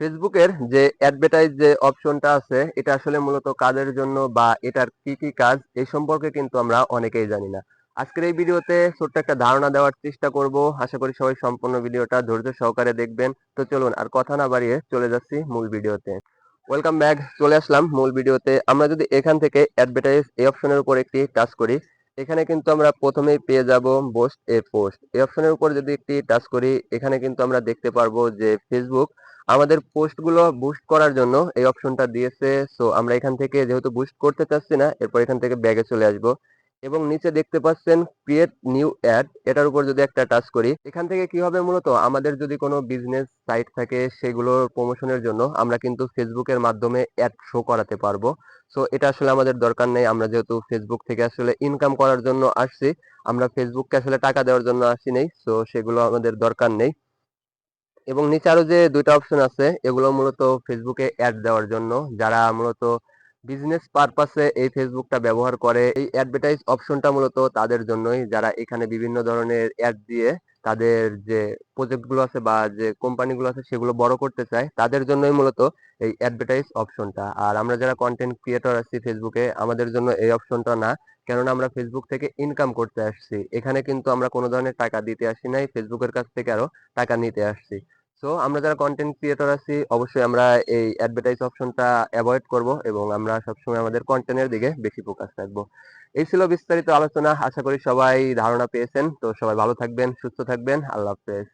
ফেসবুকের যে অ্যাডভার্টাইজ যে অপশনটা আছে, এটা আসলে মূলত কাদের জন্য বা এটার কি কি কাজ, এই সম্পর্কে কিন্তু আমরা অনেকেই জানি না। আজকের এই ভিডিওতে ছোট্ট একটা ধারণা দেওয়ার চেষ্টা করব। আশা করি সবাই সম্পূর্ণ ভিডিওটা ধৈর্য সহকারে দেখবেন। তো চলুন আর কথা না বাড়িয়ে চলে যাচ্ছি মূল ভিডিওতে। ওয়েলকাম ব্যাক চলে আসলাম মূল ভিডিওতে। আমরা যদি এখান থেকে অ্যাডভার্টাইজ এই অপশনের উপর একটি টাচ করি, এখানে কিন্তু আমরা প্রথমেই পেয়ে যাব বোস্ট এ পোস্ট এই অপশনের উপর যদি একটি টাচ করি, এখানে কিন্তু আমরা দেখতে পারব যে ফেসবুক আমাদের পোস্টগুলো বুস্ট করার জন্য এই অপশনটা দিয়েছে। সো আমরা এখান থেকে যেহেতু বুস্ট করতে চাচ্ছি না, এরপর এখান থেকে ব্যাগে চলে আসব। এবং নিচে দেখতে পাচ্ছেন ক্রিয়েট নিউ অ্যাড এটার উপর যদি একটা টাচ করি, এখান থেকে কি হবে মূলত? আমাদের যদি কোনো বিজনেস সাইট থাকে সেগুলোর প্রমোশনের জন্য, আমরা কিন্তু ফেসবুকের মাধ্যমে অ্যাড শো করাতে পারব। সো এটা আসলে আমাদের দরকার নেই। আমরা যেহেতু ফেসবুক থেকে আসলে ইনকাম করার জন্য আসছি, আমরা ফেসবুককে আসলে টাকা দেওয়ার জন্য আসি নেই। সো সেগুলো আমাদের দরকার নেই। এবং নিচে আরও যে দুইটা অপশন আছে, এগুলো মূলত ফেসবুকে অ্যাড দেওয়ার জন্য। যারা মূলত বিজনেস পারপাসে এই ফেসবুকটা ব্যবহার করে, এই অ্যাডভার্টাইজ অপশনটা মূলত তাদের জন্যই। যারা এখানে বিভিন্ন ধরনের অ্যাড দিয়ে তাদের যে প্রজেক্টগুলো আছে বা যে কোম্পানিগুলো আছে সেগুলো বড় করতে চায়, তাদের জন্যই মূলত এই অ্যাডভার্টাইজ অপশনটা আর আমরা যারা কন্টেন্ট ক্রিয়েটর আছি ফেসবুকে আমাদের জন্য এই অপশনটা না। কেননা আমরা ফেসবুক থেকে ইনকাম করতে আসছি। এখানে কিন্তু আমরা কোনো ধরনের টাকা দিতে আসি নাই ফেসবুকের কাছ থেকে আরও টাকা নিতে আসছি। সো আমরা যারা কন্টেন্ট ক্রিয়েটর আছি, অবশ্যই আমরা এই অ্যাডভার্টাইজ অপশনটা অ্যাভয়েড করব এবং আমরা সবসময় আমাদের কন্টেন্টের দিকে বেশি ফোকাস রাখব। এই ছিল বিস্তারিত আলোচনা। আশা করি সবাই ধারণা পেয়েছেন। তো সবাই ভালো থাকবেন, সুস্থ থাকবেন। আল্লাহ হাফেজ।